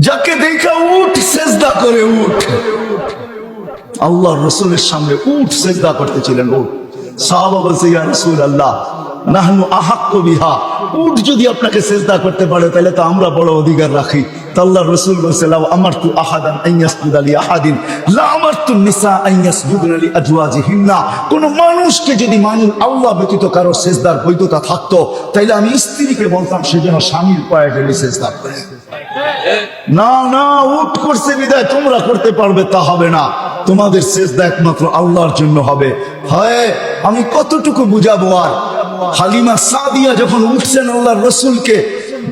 যাকে দেখা উঠ, সেজদা করে উঠ। আল্লাহ রসুলের সামনে উঠ, সেজদা করতেছিলেন, উঠ। উঠ যদি আপনাকে করতে পারে, তাহলে তো আমরা বড় অধিকার রাখি। রসুল কোন মানুষকে যদি মানুষ আল্লাহ ব্যতীত কারও সেজদার বৈধতা থাকতো তাইলে আমি স্ত্রীকে বলতাম, সে যেন স্বামীর পায়ে ডেলি সেজদা করে। না না উঠ করছে বিদায়, তোমরা করতে পারবে, তা হবে না। তোমাদের সেজদা একমাত্র আল্লাহর জন্য হবে। হয়, আমি কতটুকু বুঝাবো আর? হালিমা সাদিয়া যখন উঠছেন আল্লাহর রসুলকে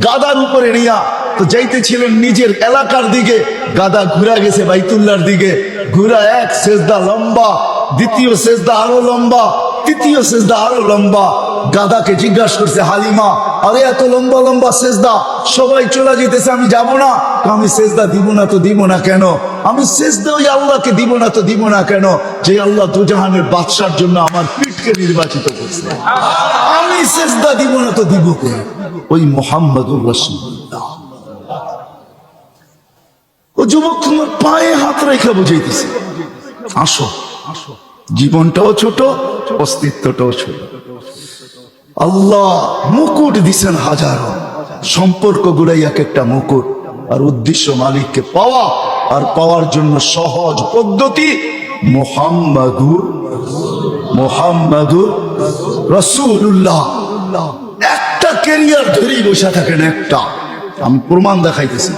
গাদার উপরে নিয়া, তো যাইতেছিলেন নিজের এলাকার দিকে, গাদা ঘুরা গেছে বাইতুল্লার দিকে। ঘুরা এক সেজদা লম্বা, দ্বিতীয় সেজদা আরও লম্বা, তৃতীয় সেজদা আরও লম্বা। গাদাকে জিজ্ঞাসা করছে, হালিমা, আরে এত লম্বা লম্বা সেজদা, সবাই চলে যেতেছে, আমি যাব না। আমি সেজদা দিব না তো দিব না কেন? আমি সেজদা ওই আল্লাহকে দিব না তো দিব না কেন? যে আল্লাহ দুজাহানের বাদশার জন্য আমার পিঠকে নির্বাচিত করছে। আমি সেজদা দিব না তো দিব কেন ওই মোহাম্মদুর রসুল্লাহ ও যুবক তোমার পায়ে হাত রেখা বুঝাইতেছে, আসো আসো। জীবনটাও ছোট, অস্তিত্বটাও ছোট। আল্লাহ মুকুট দিছেন হাজারো। সম্পর্ক গুলাই এক একটা মুকুট। আর উদ্দেশ্য মালিককে পাওয়া আর পাওয়ার জন্য সহজ পদ্ধতি মোহাম্মদুর মোহাম্মদুর রসুল্লাহ একটা ক্যারিয়ার ধরেই বসে থাকেন একটা। আমি প্রমাণ দেখাইতেছি।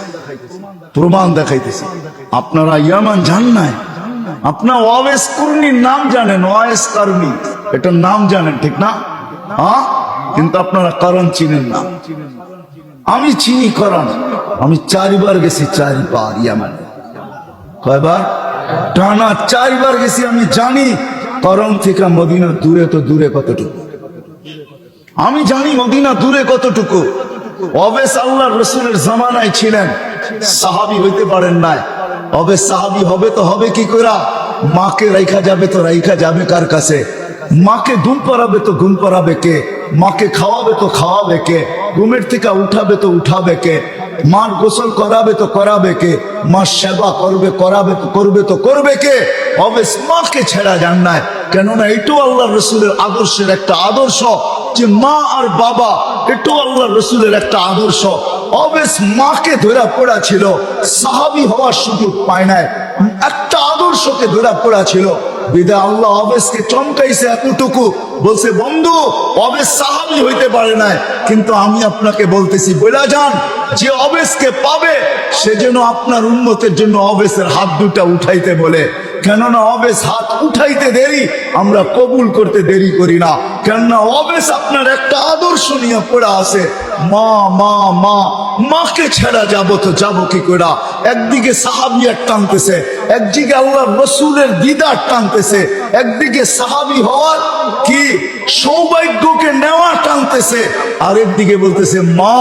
প্রমাণ দেখাইতেছি। আপনারা ইয়ামান জান নাই? আপনার ওয়াবেস কুর্নির নাম জানেন ওয়াইস কারণী। এটার নাম জানেন, ঠিক না? হ্যাঁ? কিন্তু আপনারা কারণ চিনেন না। আমি চিনি করণ। আমি চারিবার গেছি, চারিবার ইয়ামানে। কয়বার? টানা চারবার গেছি, আমি জানি করণ থেকে মদিনা দূরে তো দূরে কতটুকু। আমি জানি মদিনা দূরে কতটুকু। অবেস আল্লাহ রসুলের জামানায় ছিলেন। সাহাবি হইতে পারেন নাই। অবে সাহাবি হবে তো হবে কি করা মাকে রাইখা যাবে তো রাইখা যাবে কার কাছে? মাকে ঘুম পড়াবে তো ঘুম পড়াবে কে? মাকে খাওয়াবে তো খাওয়াবে কে? ঘুমের থেকে উঠাবে তো উঠাবে কে? মার গোসল করাবে তো করাবে কে? মার সেবা করবে, করাবে তো করবে তো করবে কে? অবেস মাকে ছেড়া যান নাই। কেননা এটাও আল্লাহ রসুলের আদর্শের একটা আদর্শ যে মা আর বাবা, এটাও আল্লাহ রসুলের একটা আদর্শ। অবেস মাকে ধরা পড়া ছিল, সাহাবি হওয়ার সুযোগ পায় নাই। একটা আদর্শকে ধরা পড়া ছিল। বিদা আল্লাহ অবেশকে চমকাইছে এতটুকু। বলছে, বন্ধু, অবেশ সাহাবি হইতে পারে নাই, কিন্তু আমি আপনাকে বলতেছি, বইলা যান, যে অবেশকে পাবে, সে যেন আপনার উন্নতের জন্য অবেশের হাত দুটা উঠাইতে বলে। কেননা অবেশ হাত উঠাইতে দেরি, আমরা কবুল করতে দেরি করি না। কেননা অবেশ আপনার একটা আদর্শ নিয়ে পড়া আছে। মা মা মা, মাকে ছেড়া যাব তো যাব কি করে? একদিকে সাহাবিয়ার টানতেছে, একদিকে আল্লাহ রসুলের দিদার টানতেছে, একদিকে সাহাবি হওয়ার কি সৌভাগ্যকে নেওয়া টানতেছে, আরেকদিকে বলতেছে, মা,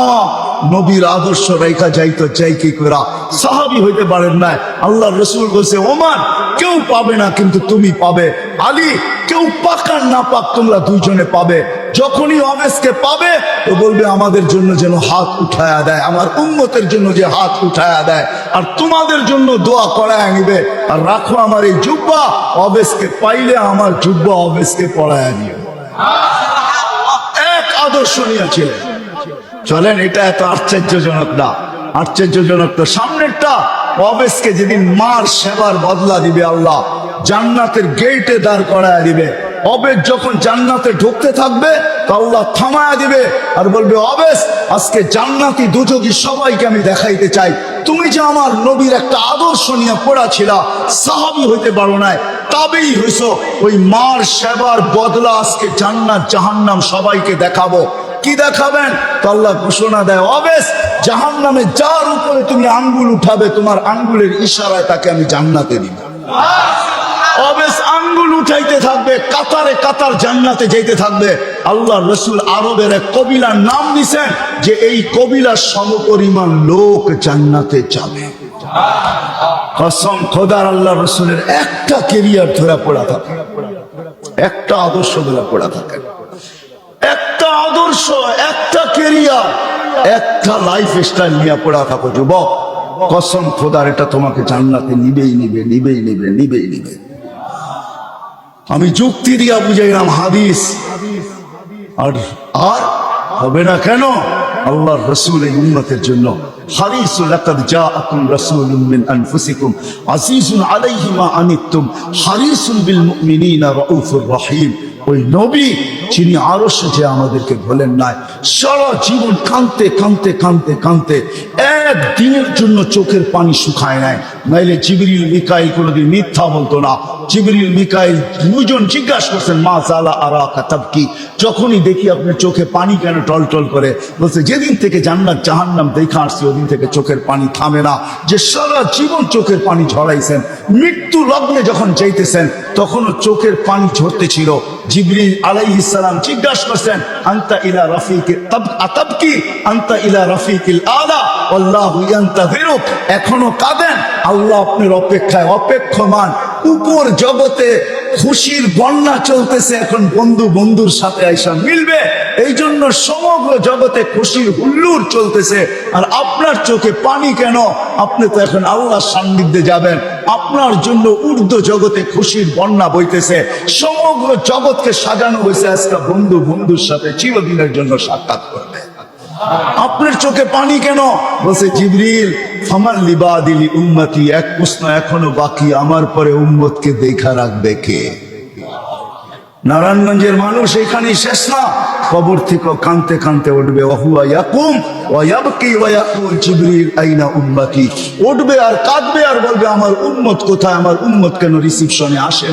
নবীর আদর্শ রেখা যাইতো চাই কি করা? সাহাবি হইতে পারেন না আল্লাহ রসুল বলছে ওমান কেউ পাবে না, কিন্তু তুমি পাবে। আলী, কেউ পাক আর না পাক, তোমরা দুইজনে পাবে। যখনই অমেশকে পাবে তো বলবে, আমাদের জন্য যেন হাত উঠায়া দেয়, আমার উন্মতের জন্য যে হাত উঠায়া দেয়, আর তোমাদের জন্য দোয়া করায় নিবে। আর রাখো আমার এই জুব্বা অবেশকে পাইলে আমার জুব্বা অবেশকে পড়ায় নিও এক আদর্শ নিয়েছিলেন চলেন, এটা এত আশ্চর্যজনক না। আশ্চর্যজনক তো সামনেরটা। অবেশকে যেদিন মার সেবার বদলা দিবে আল্লাহ, জান্নাতের গেটে দাঁড় করায় দিবে। অবেশ যখন জান্নাতে ঢুকতে থাকবে আল্লাহ থামায়া দিবে আর বলবে, অবেশ, আজকে জান্নাতি দুযোগী সবাইকে আমি দেখাইতে চাই। তুমি যে আমার নবীর একটা আদর্শ নিয়ে পড়া ছিল সাহাবি হইতে পারো নাই, তবেই হইছ। ওই মার সেবার বদলা আজকে জান্নাত জাহান্নাম সবাইকে দেখাবো। কি দেখাবেন? তো আল্লাহ ঘোষণা দেয়, অবেশ জাহান নামে যার উপরে তুমি আঙ্গুল উঠাবে, তোমার আঙ্গুলের ইশারায় তাকে আমি জান্নাতে দিব। লোক জান্নাতে যাবে। আল্লাহ রসুলের একটা কেরিয়ার ধরা পড়া থাকে। একটা আদর্শ ধরা পড়া থাকে। একটা আদর্শ, একটা কেরিয়ার একটা লাইফ স্টাইল নিয়ে পড়া থাকো, যুবক। কসম খোদার, এটা তোমাকে জান্নাতে নিবেই নিবে নিবেই নিবে নিবেই নিবে। আমি যুক্তি দিয়া বুঝাইলাম হাদিস। আর আর হবে না কেন? আল্লাহর রসুল এই উন্নতের জন্য। লাকাদ জাআকুম রাসূলুম মিন আনফুসিকুম আজিজুন আলাইহি মা আনিতুম। হারিসুন বিল মুমিনিনা রাউফুর রহিম। ওই নবী যিনি আরও যে আমাদেরকে বলেন নাই, সারা জীবন কানতে কানতে কানতে কাঁদতে একদিনের জন্য চোখের পানি শুকায় নাই। নাইলে জিবির মিকাইল কোনোদিন মিথ্যা বলতো না। জিবরিল, মিকাইল দুজন জিজ্ঞাসা করছেন, মা জালা আরা কাতাব কি? যখনই দেখি আপনার চোখে পানি কেন টলটল করে, বলছে, যেদিন থেকে জান্নাত জাহান্নাম দেখা আসছে, ওদিন থেকে চোখের পানি থামে না। যে সারা জীবন চোখের পানি ঝরাইছেন, মৃত্যু লগ্নে যখন চাইতেছেন তখনও চোখের পানি ঝরতে ছিল। জিবরিল আলাইহিস সালাম জিজ্ঞাসা করছেন, আন্তা ইলা রফিক তাব আতাব কি? আন্তা ইলা রফিকিল আলা? ইয়ান্তাযিরুক এখনও কাঁদেন। আল্লাহ আপনার অপেক্ষায় অপেক্ষমান। উপর জগতে খুশির বন্যা চলতেছে, এখন বন্ধু বন্ধুর সাথে আইসা মিলবে। এই জন্য সমগ্র জগতে খুশির হুল্লুর চলতেছে। আর আপনার চোখে পানি কেন? আপনি তো এখন আল্লাহর সান্নিধ্যে যাবেন। আপনার জন্য ঊর্ধ্ব জগতে খুশির বন্যা বইতেছে। সমগ্র জগৎকে সাজানো হয়েছে আজকে বন্ধু বন্ধুর সাথে, চিরদিনের জন্য সাক্ষাৎ করবে আপনার চোখে পানি কেন? বলছে, জিবরিল আমার লিবা দিলি উম্মতি, এক প্রশ্ন এখনও বাকি, আমার পরে উম্মতকে দেখা রাখবে কে? নারায়ণগঞ্জের মানুষ এখানেই শেষ না। কবর থেকে কানতে কানতে উঠবে অহুয়া ইয়াকুম ওয়ায়াবকি ওয়ায়াকুল জিবরিল, আইনা উঠবে আর কাঁদবে আর বলবে, আমার উম্মত কোথায়? আমার উম্মত কেন আসে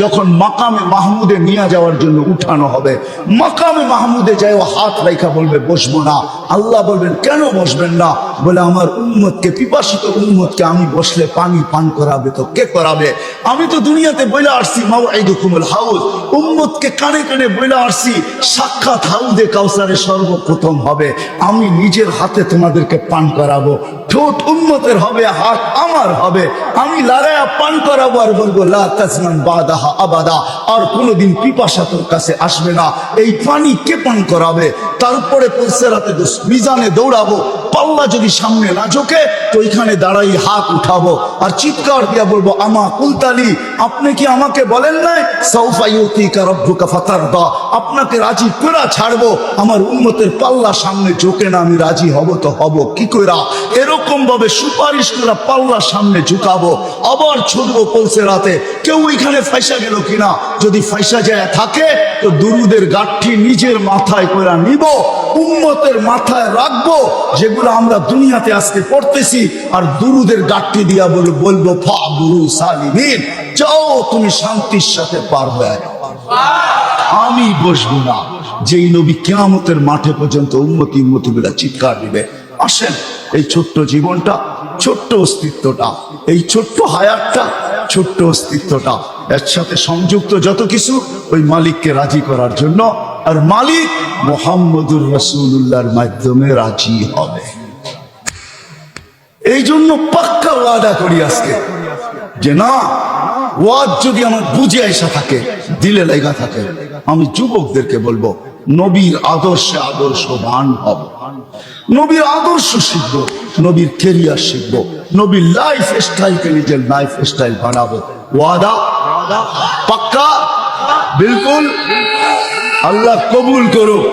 যখন মাকামে মাহমুদে নিয়ে যাওয়ার জন্য উঠানো হবে, মাকামে মাহমুদে ও হাত রেখা বলবে, বসবো না। আল্লাহ বলবেন, কেন বসবেন না? বলে, আমার উম্মতকে, পিপাসিত উম্মতকে আমি বসলে পানি পান করাবে তো, কে করাবে? আমি তো দুনিয়াতে বইলা আসছি মাও আইদুকুমুল হাউস। উম্মতকে কানে কানে বইলা আসছি, সাক্ষাৎ হাউদে কাউসারে সর্বপ্রথম হবে, আমি নিজের হাতে তোমাদেরকে পান করাবো। ঠোঁট উম্মতের হবে, হাত আমার হবে। আমি লড়াইয়া পান করাবো আর বলব লাসমান বাদাহা আবাদা আর কোনোদিন পিপাসা তোর কাছে আসবে না। এই পানি কে পান করাবে? তারপরে পুলসেরাতে মিজানে দৌড়াবো। পাল্লা যদি সামনে না ঝোঁকে, তো ওইখানে দাঁড়াই হাত উঠাবো। আর চিৎকার দিয়া বলব, আমা কুলতালি, আপনি কি আমাকে বলেন নাই? ফাতারদা, আপনাকে রাজি করা ছাড়বো। আমার উন্মতের পাল্লা সামনে ঝোঁকে না, আমি রাজি হব তো হব। কি কইরা? এরকম ভাবে সুপারিশ করা পাল্লা সামনে ঝুঁকাবো। আবার ছুটবো পৌঁছে রাতে। কেউ ওইখানে ফাইসা গেল কিনা? যদি ফাইসা যায় থাকে, তো দুরুদের গাঠি নিজের মাথায় করে নিব। উম্মতের মাথায় রাখব যেগুলো আমরা দুনিয়াতে আজকে পড়তেছি আর দুরুদের গাঠি দিয়া বলে বলব ফা গুরু সালিমিন, যাও তুমি শান্তির সাথে পারবে আমি বসবো না। যেই নবী কেয়ামতের মাঠে পর্যন্ত উন্মতি উন্মতি গুলা চিৎকার দিবে। আসেন, এই ছোট্ট জীবনটা, ছোট্ট অস্তিত্বটা, এই ছোট্ট হায়াতটা, ছোট্ট অস্তিত্বটা এর সাথে সংযুক্ত যত কিছু, ওই মালিককে রাজি করার জন্য আর মালিক মোহাম্মদুর রসুল্লাহর মাধ্যমে রাজি হবে। এই জন্য পাক্কা ওয়াদা করি আজকে যে না, ওয়াদ যদি আমার বুঝে আসা থাকে, দিলে লেগা থাকে, আমি যুবকদেরকে বলব, নবীর আদর্শে আদর্শবান হব নবীর আদর্শ শিখব, নবীর কেরিয়ার শিখব, নবীর লাইফ স্টাইলকে নিজের লাইফ স্টাইল বানাবো। ওয়াদা? পাক্কা? বিলকুল? আল্লাহ কবুল করুক।